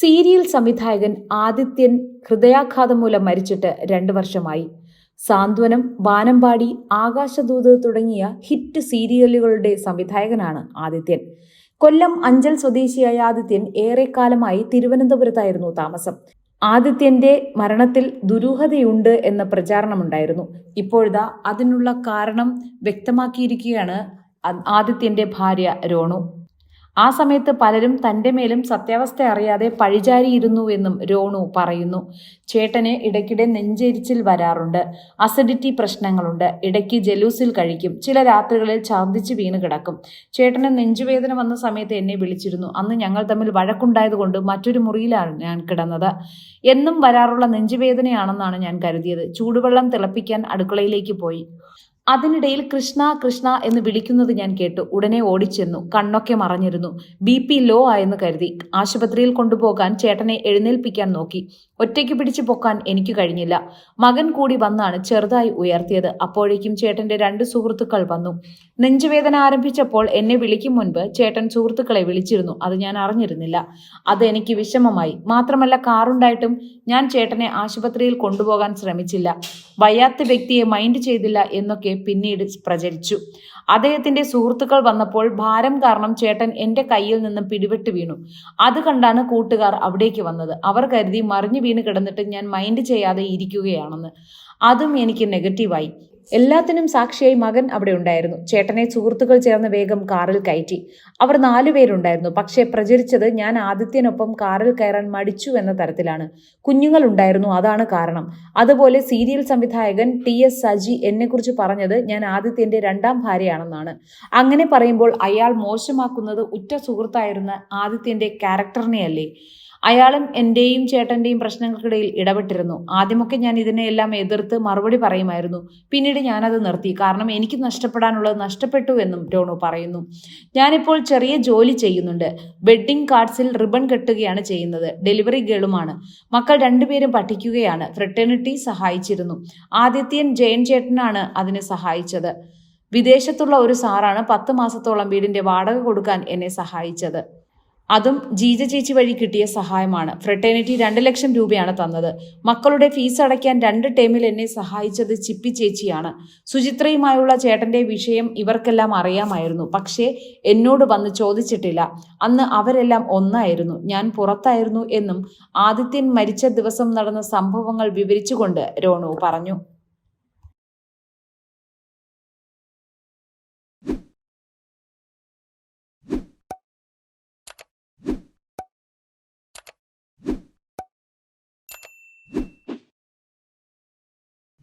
Serial സംവിധായകൻ ആദിത്യൻ ഹൃദയാഘാതം മൂലം മരിച്ചിട്ട് രണ്ട് വർഷമായി. സാന്ത്വനം വാനമ്പാടി ആകാശദൂത് തുടങ്ങിയ ഹിറ്റ് സീരിയലുകളുടെ സംവിധായകനാണ് ആദിത്യൻ. കൊല്ലം അഞ്ചൽ സ്വദേശിയായ ആദിത്യൻ ഏറെക്കാലമായി തിരുവനന്തപുരത്തായിരുന്നു താമസം. ആദിത്യന്റെ മരണത്തിൽ ദുരൂഹതയുണ്ട് എന്ന പ്രചാരണമുണ്ടായിരുന്നു. ഇപ്പോഴതാ അതിനുള്ള കാരണം വ്യക്തമാക്കിയിരിക്കുകയാണ് ആദിത്യന്റെ ഭാര്യ രോണു. ആ സമയത്ത് പലരും തന്റെ മേലും സത്യാവസ്ഥ അറിയാതെ പഴിചാരിയിരുന്നു എന്നും രോണു പറയുന്നു. ചേട്ടന് ഇടയ്ക്കിടെ നെഞ്ചേരിച്ചിൽ വരാറുണ്ട്. അസിഡിറ്റി പ്രശ്നങ്ങളുണ്ട്. ഇടയ്ക്ക് ജലൂസിൽ കഴിക്കും. ചില രാത്രികളിൽ ഛർദ്ദിച്ച് വീണ് കിടക്കും. ചേട്ടന് നെഞ്ചുവേദന വന്ന സമയത്ത് എന്നെ വിളിച്ചിരുന്നു. അന്ന് ഞങ്ങൾ തമ്മിൽ വഴക്കുണ്ടായതുകൊണ്ട് മറ്റൊരു മുറിയിലാണ് ഞാൻ കിടന്നത്. എന്നും വരാറുള്ള നെഞ്ചുവേദനയാണെന്നാണ് ഞാൻ കരുതിയത്. ചൂടുവെള്ളം തിളപ്പിക്കാൻ അടുക്കളയിലേക്ക് പോയി. അതിനിടയിൽ കൃഷ്ണ കൃഷ്ണ എന്ന് വിളിക്കുന്നത് ഞാൻ കേട്ടു. ഉടനെ ഓടിച്ചെന്നു. കണ്ണൊക്കെ മറഞ്ഞിരുന്നു. ബി പി ലോ ആയെന്ന് കരുതി. ആശുപത്രിയിൽ കൊണ്ടുപോകാൻ ചേട്ടനെ എഴുന്നേൽപ്പിക്കാൻ നോക്കി. ഒറ്റയ്ക്ക് പിടിച്ചു പൊക്കാൻ എനിക്ക് കഴിഞ്ഞില്ല. മകൻ കൂടി വന്നാണ് ചെറുതായി ഉയർത്തിയത്. അപ്പോഴേക്കും ചേട്ടന്റെ രണ്ട് സുഹൃത്തുക്കൾ വന്നു. നെഞ്ചുവേദന ആരംഭിച്ചപ്പോൾ എന്നെ വിളിക്കും മുൻപ് ചേട്ടൻ സുഹൃത്തുക്കളെ വിളിച്ചിരുന്നു. അത് ഞാൻ അറിഞ്ഞിരുന്നില്ല. അത് എനിക്ക് വിഷമമായി. മാത്രമല്ല കാറുണ്ടായിട്ടും ഞാൻ ചേട്ടനെ ആശുപത്രിയിൽ കൊണ്ടുപോകാൻ ശ്രമിച്ചില്ല. വയ്യാത്ത വ്യക്തിയെ മൈൻഡ് ചെയ്തില്ല എന്നൊക്കെ പിന്നീട് പ്രചരിച്ചു. അദ്ദേഹത്തിന്റെ സുഹൃത്തുക്കൾ വന്നപ്പോൾ ഭാരം കാരണം ചേട്ടൻ എന്റെ കയ്യിൽ നിന്ന് പിടിവിട്ട് വീണു. അത് കണ്ടാണ് കൂട്ടുകാർ അവിടേക്ക് വന്നത്. അവർ കരുതി മറിഞ്ഞു വീണ് കിടന്നിട്ട് ഞാൻ മൈൻഡ് ചെയ്യാതെ ഇരിക്കുകയാണെന്ന്. അതും എനിക്ക് നെഗറ്റീവായി എല്ലാത്തിനും സാക്ഷിയായി മകൻ അവിടെ ഉണ്ടായിരുന്നു. ചേട്ടനെ സുഹൃത്തുക്കൾ ചേർന്ന് വേഗം കാറിൽ കയറ്റി. അവർ നാലുപേരുണ്ടായിരുന്നു പക്ഷേ പ്രചരിച്ചത് ഞാൻ ആദിത്യനൊപ്പം കാറിൽ കയറാൻ മടിച്ചു എന്ന തരത്തിലാണ്. കുഞ്ഞുങ്ങൾ ഉണ്ടായിരുന്നു അതാണ് കാരണം. അതുപോലെ സീരിയൽ സംവിധായകൻ ടി എസ് സജി എന്നെക്കുറിച്ച് പറഞ്ഞത് ഞാൻ ആദിത്യന്റെ രണ്ടാം ഭാര്യയാണെന്നാണ്. അങ്ങനെ പറയുമ്പോൾ അയാൾ മോശമാക്കുന്നത് ഉറ്റ സുഹൃത്തായിരുന്ന ആദിത്യന്റെ ക്യാരക്ടറിനെയല്ലേ? അയാളും എന്റെയും ചേട്ടന്റെയും പ്രശ്നങ്ങൾക്കിടയിൽ ഇടപെട്ടിരുന്നു. ആദ്യമൊക്കെ ഞാൻ ഇതിനെയെല്ലാം എതിർത്ത് മറുപടി പറയുമായിരുന്നു. പിന്നീട് ഞാനത് നിർത്തി. കാരണം എനിക്ക് നഷ്ടപ്പെടാനുള്ളത് നഷ്ടപ്പെട്ടു എന്നും ടോണു പറയുന്നു. ഞാനിപ്പോൾ ചെറിയ ജോലി ചെയ്യുന്നുണ്ട്. വെഡ്ഡിംഗ് കാർഡ്സിൽ റിബൺ കെട്ടുകയാണ് ചെയ്യുന്നത്. ഡെലിവറി ഗേളുമാണ്. മക്കൾ രണ്ടുപേരും പഠിക്കുകയാണ്. ഫ്രട്ടേണിറ്റി സഹായിച്ചിരുന്നു. ആദിത്യൻ ജയൻ ചേട്ടനാണ് അതിനെ സഹായിച്ചത്. വിദേശത്തുള്ള ഒരു സാറാണ് പത്ത് മാസത്തോളം വീടിന്റെ വാടക കൊടുക്കാൻ എന്നെ സഹായിച്ചത്. അതും ജീജ ചേച്ചി വഴി കിട്ടിയ സഹായമാണ്. ഫ്രട്ടേണിറ്റി രണ്ട് ലക്ഷം രൂപയാണ് തന്നത്. മക്കളുടെ ഫീസ് അടയ്ക്കാൻ രണ്ട് ടേമിൽ എന്നെ സഹായിച്ചത് ചിപ്പി ചേച്ചിയാണ്. സുചിത്രയുമായുള്ള ചേട്ടന്റെ വിഷയം ഇവർക്കെല്ലാം അറിയാമായിരുന്നു. പക്ഷേ എന്നോട് വന്ന് ചോദിച്ചിട്ടില്ല. അന്ന് അവരെല്ലാം ഒന്നായിരുന്നു. ഞാൻ പുറത്തായിരുന്നു എന്നും ആദിത്യൻ മരിച്ച ദിവസം നടന്ന സംഭവങ്ങൾ വിവരിച്ചുകൊണ്ട് രോണു പറഞ്ഞു.